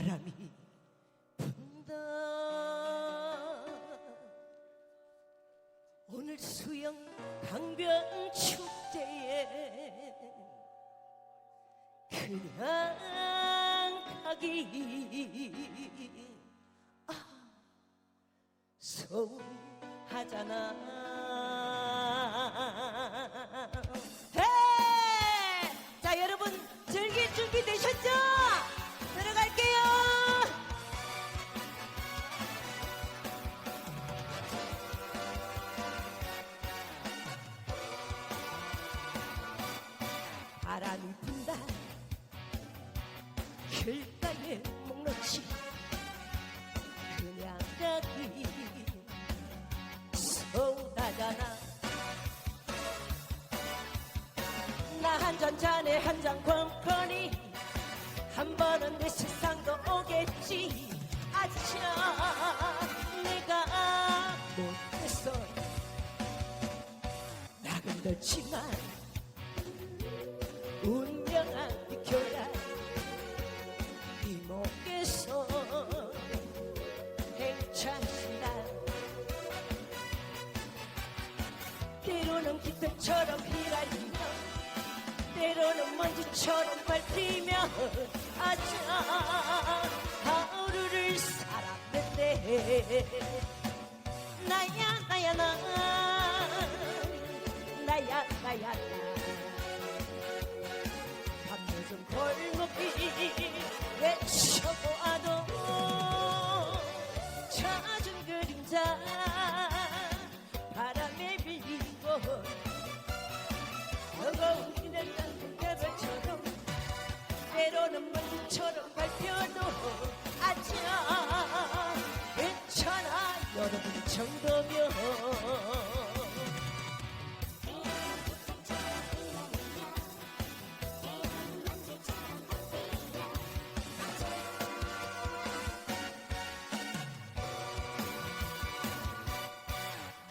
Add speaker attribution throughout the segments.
Speaker 1: 바람이 분다. 오늘 수영 강변 축제에 그냥 가기. 아 서운하잖아 길가에 목놓치 그냥 가기 서운하잖아. 나 한 잔 잔에 한 잔 권거니 한 번은 내 세상도 오겠지. 아차 내가 못했어. 낙은 덜지만 깃털처럼 휘날리며 때로는 먼지처럼 밟히며 아차 하루를 살았는데 먼지처럼 밟혀도 아차 괜찮아 여러분 정도면.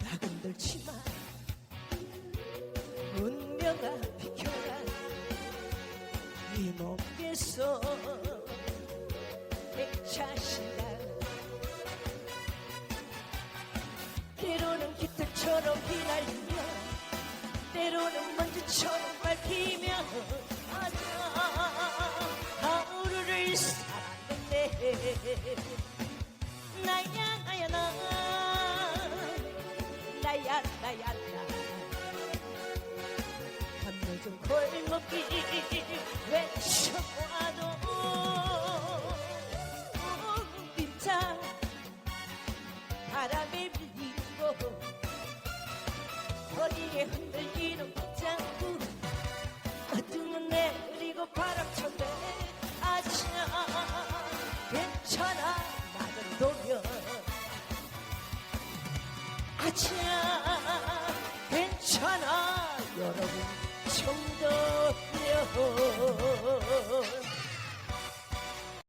Speaker 1: 낙은 들지만 운명아 비켜라. 이몸 에서 백차시다 때로는 깃털처럼 휘날리며 때로는 먼지처럼 밟히며 하루를 살았는데 나야 나야 나. 나야 나야 나. 밤늦은 골목길 바람에 밀리고 허리에 흔들리는 빗장구. 어둠은 내리고 바람처럼 아차 괜찮아. 나는 도면 아차 괜찮아. 여러분 정도면